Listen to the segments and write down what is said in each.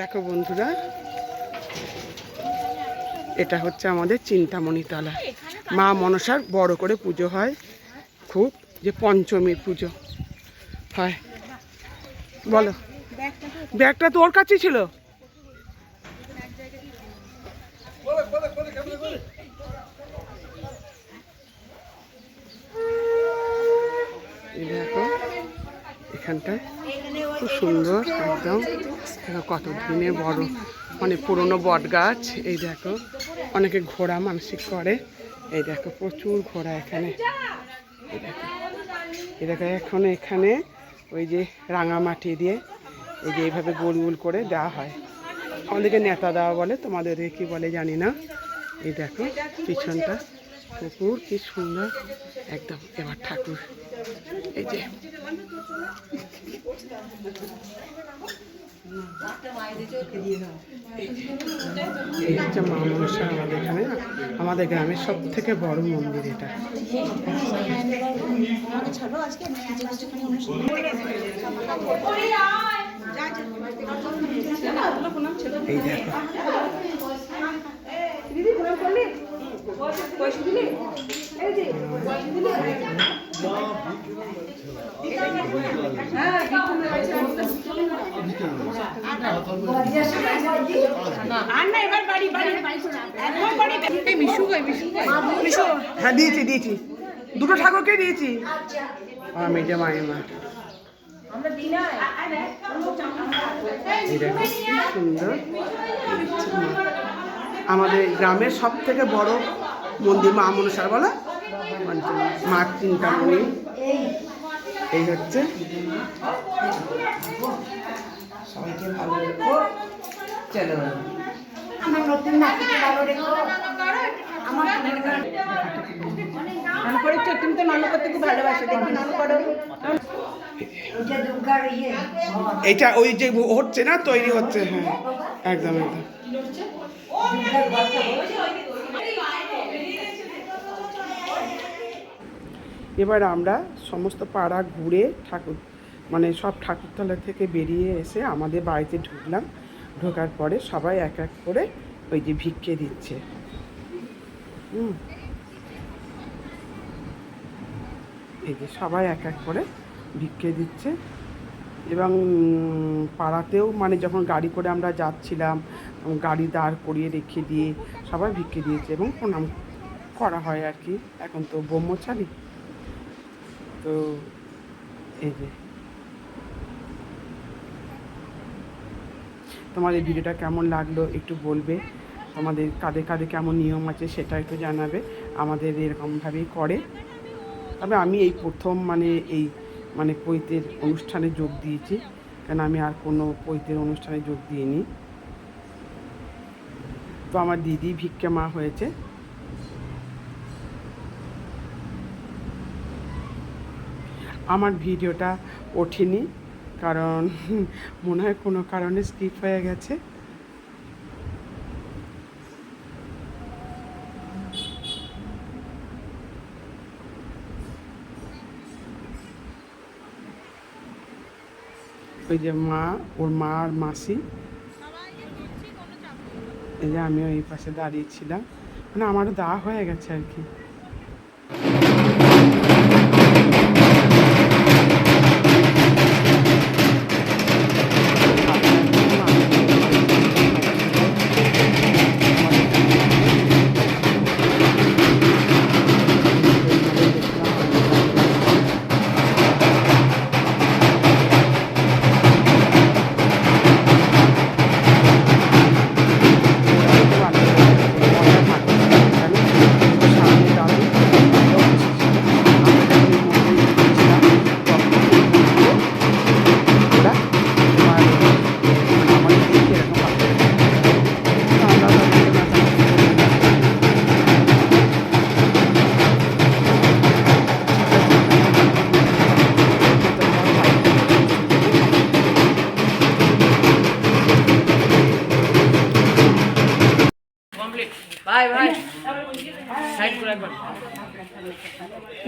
দেখো বন্ধুরা, এটা হচ্ছে আমাদের চিন্তামণিতলা মা মনসার বড় করে পুজো হয়, খুব যে পঞ্চমীর পুজো হয়। বলো, ব্যাগটা তোর কাছে ছিল? এখানটায় খুব সুন্দর, একদম। কত দিনের বড় মানে পুরনো বট গাছ এই দেখো, অনেকে ঘোড়া মানসিক করে। এই দেখো, প্রচুর ঘোড়া এখানে। এই দেখো এখন এখানে ওই যে রাঙামাটি দিয়ে এই যে এইভাবে গোল গোল করে দেওয়া হয়। আমাদেরকে নেতা দেওয়া বলে তোমাদের কি বলে জানি না। এই দেখো, পিছনটা। পুকুর কি সুন্দর। একদম, এবার ঠাকুর। এই যে। এই হচ্ছে আমাদের এখানে। আমাদের গ্রামের সব থেকে বড় মন্দির এটা। এই দেখো হ্যাঁ দিয়েছি দিয়েছি। দুটো ঠাকুরকে দিয়েছি। আমি যে মায়ের মা এই দেখো কি সুন্দর। আমাদের গ্রামের সব থেকে বড় মন্দির মা মনসার বলো মা চিন্তামণি এই হচ্ছে। সবাইকে ভালো রেখো। চলো। আমার নতুন নাতিকে ভালো রেখো। আমার নানু করেছ? তুমি তো নানু করতে খুব ভালোবাসো। দেখি নানু করো। এটা দুর্গার ইয়ে। এটা ওই যে হচ্ছে না? তৈরি হচ্ছে হ্যাঁ। একদম একদম। এবার আমরা সমস্ত পাড়া ঘুরে ঠাকুর মানে সব ঠাকুরতলা থেকে বেরিয়ে এসে আমাদের বাড়িতে ঢুকলাম। ঢোকার পরে সবাই এক এক করে ওই যে ভিক্ষে দিচ্ছে। এই যে সবাই এক এক করে ভিক্ষে দিচ্ছে। এবং পাড়াতেও মানে যখন গাড়ি করে আমরা যাচ্ছিলাম গাড়ি দাঁড় করিয়ে রেখে দিয়ে সবাই ভিক্ষে দিয়েছে এবং প্রণাম করা হয় আর কি। এখন তো ব্রহ্মচারী। তো এই যে। তোমাদের ভিডিওটা কেমন লাগল একটু বলবে? তোমাদের কাদের কাদের কেমন নিয়ম আছে সেটা একটু জানাবে। আমাদের এরকমভাবেই করে। তবে আমি এই প্রথম মানে এই মানে পৈতের অনুষ্ঠানে যোগ দিয়েছি। কারণ আমি আর কোনো পৈতের অনুষ্ঠানে যোগ দিইনি। তো আমার দিদি ভিক্ষা মা হয়েছে। আমার ভিডিওটা ওঠেনি, কারণ মনে হয় কোনো কারণে স্কিপ হয়ে গেছে। ওই যে মা, ওর মা আর মাসি এই যে আমিও এই পাশে দাঁড়িয়েছিলাম মানে আমারও দেওয়া হয়ে গেছে আর কি।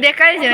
দেখাই যেন